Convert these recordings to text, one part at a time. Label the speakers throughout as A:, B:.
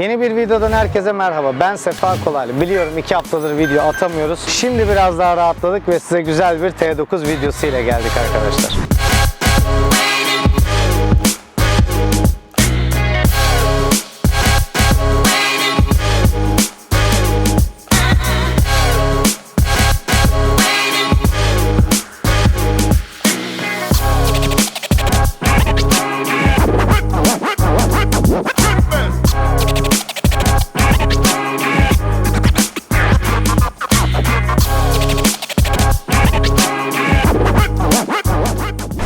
A: Yeni bir videodan herkese merhaba. Ben Sefa Kolaylı. Biliyorum iki haftadır video atamıyoruz. Şimdi biraz daha rahatladık ve size güzel bir T9 videosu ile geldik arkadaşlar.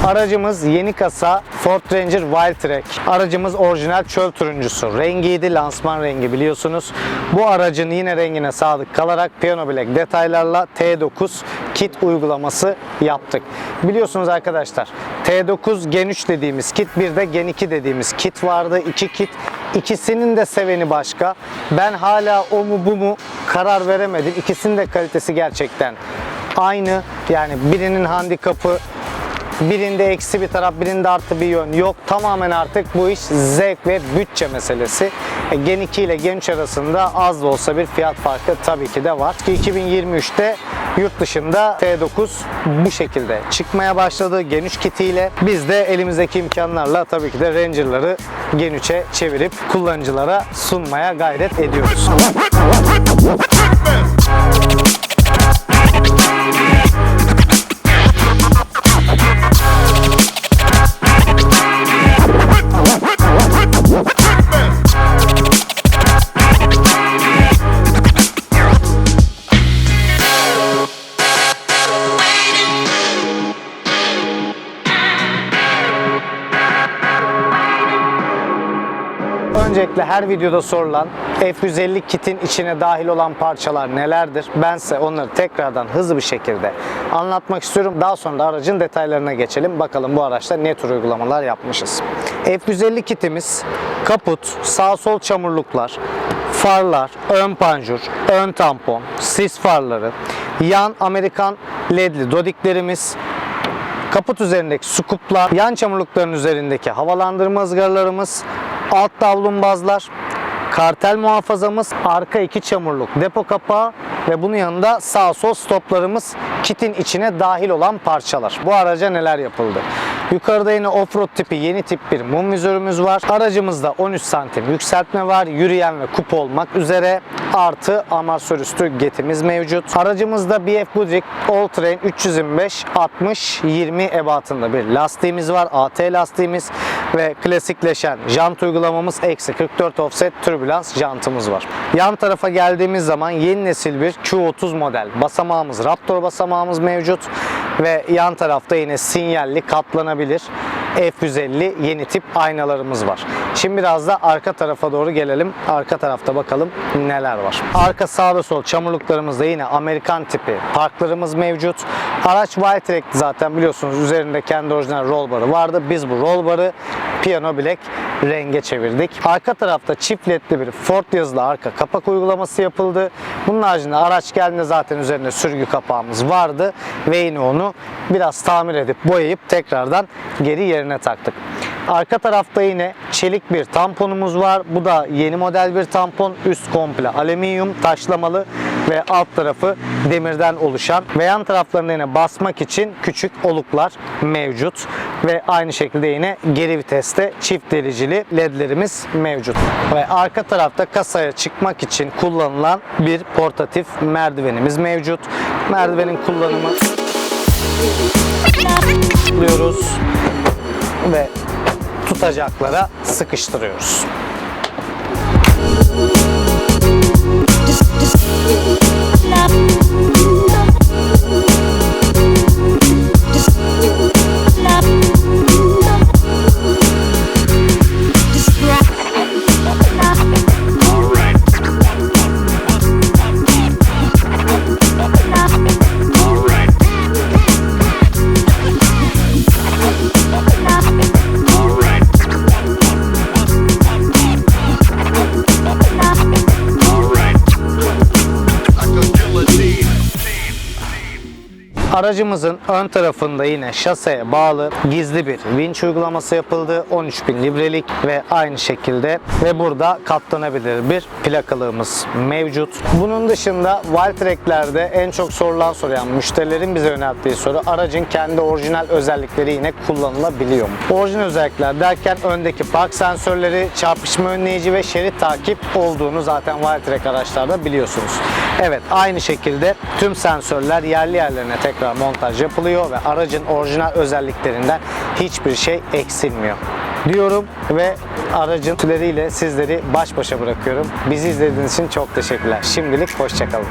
A: Aracımız yeni kasa Ford Ranger Wildtrak. Aracımız orijinal çöl turuncusu. Rengiydi, lansman rengi biliyorsunuz. Bu aracın yine rengine sadık kalarak Piano Black detaylarla T9 kit uygulaması yaptık. Biliyorsunuz arkadaşlar T9 Gen 3 dediğimiz kit bir de Gen 2 dediğimiz kit vardı. İki kit. İkisinin de seveni başka. Ben hala o mu bu mu karar veremedim. İkisinin de kalitesi gerçekten aynı. Yani birinin handikapı birinde eksi bir taraf, birinde artı bir yön yok. Tamamen artık bu iş zevk ve bütçe meselesi. E, Gen 2 ile Gen 3 arasında az da olsa bir fiyat farkı tabii ki de var. Ki 2023'te yurt dışında T9 bu şekilde çıkmaya başladı Gen 3 kitiyle. Biz de elimizdeki imkanlarla tabii ki de Ranger'ları Gen 3'e çevirip kullanıcılara sunmaya gayret ediyoruz. Öncelikle her videoda sorulan F150 kitin içine dahil olan parçalar nelerdir? Bense onları tekrardan hızlı bir şekilde anlatmak istiyorum. Daha sonra da aracın detaylarına geçelim. Bakalım bu araçta ne tür uygulamalar yapmışız. F150 kitimiz kaput, sağ sol çamurluklar, farlar, ön panjur, ön tampon, sis farları, yan Amerikan ledli dodiklerimiz, Kaput üzerindeki sukuplar, yan çamurlukların üzerindeki havalandırma ızgaralarımız, alt davlumbazlar, kartel muhafazamız, arka iki çamurluk depo kapağı ve bunun yanında sağ sol stoplarımız kitin içine dahil olan parçalar. Bu araca neler yapıldı? Yukarıda yine offroad tipi yeni tip bir mum vizörümüz var. Aracımızda 13 santim yükseltme var. Yürüyen ve kup olmak üzere. Artı amasör üstü getimiz mevcut. Aracımızda BF Goodrich All Terrain 325 60 20 ebatında bir lastiğimiz var. AT lastiğimiz ve klasikleşen jant uygulamamız eksi 44 offset türbülans jantımız var. Yan tarafa geldiğimiz zaman yeni nesil bir Q30 model basamağımız Raptor basamağımız mevcut ve yan tarafta yine sinyalli katlanabilir F150 yeni tip aynalarımız var. Şimdi biraz da arka tarafa doğru gelelim. Arka tarafta bakalım neler var. Arka sağda sol çamurluklarımızda yine Amerikan tipi parklarımız mevcut. Araç Wildtrak zaten biliyorsunuz üzerinde kendi orijinal roll barı vardı. Biz bu roll barı Piano Black renge çevirdik. Arka tarafta çift ledli bir Ford yazılı arka kapak uygulaması yapıldı. Bunun haricinde araç geldiğinde zaten üzerinde sürgü kapağımız vardı ve yine onu biraz tamir edip boyayıp tekrardan geri yerine taktık. Arka tarafta yine çelik bir tamponumuz var. Bu da yeni model bir tampon. Üst komple alüminyum taşlamalı ve alt tarafı demirden oluşan ve yan taraflarında yine basmak için küçük oluklar mevcut ve aynı şekilde yine geri viteste çift delicili ledlerimiz mevcut. Ve arka tarafta kasaya çıkmak için kullanılan bir portatif merdivenimiz mevcut. Merdivenin kullanımı tıklıyoruz ve sacaklara sıkıştırıyoruz. Müzik Aracımızın ön tarafında yine şaseye bağlı gizli bir vinç uygulaması yapıldı. 13.000 librelik ve aynı şekilde ve burada katlanabilir bir plakalığımız mevcut. Bunun dışında Wildtrak'lerde en çok sorulan soru yani müşterilerin bize yönelttiği soru aracın kendi orijinal özellikleri yine kullanılabiliyor mu? Orijinal özellikler derken öndeki park sensörleri, çarpışma önleyici ve şerit takip olduğunu zaten Wildtrak araçlarda biliyorsunuz. Evet aynı şekilde tüm sensörler yerli yerlerine tekrar montaj yapılıyor ve aracın orijinal özelliklerinden hiçbir şey eksilmiyor diyorum ve aracın tüleriyle sizleri baş başa bırakıyorum. Bizi izlediğiniz için çok teşekkürler. Şimdilik hoşçakalın.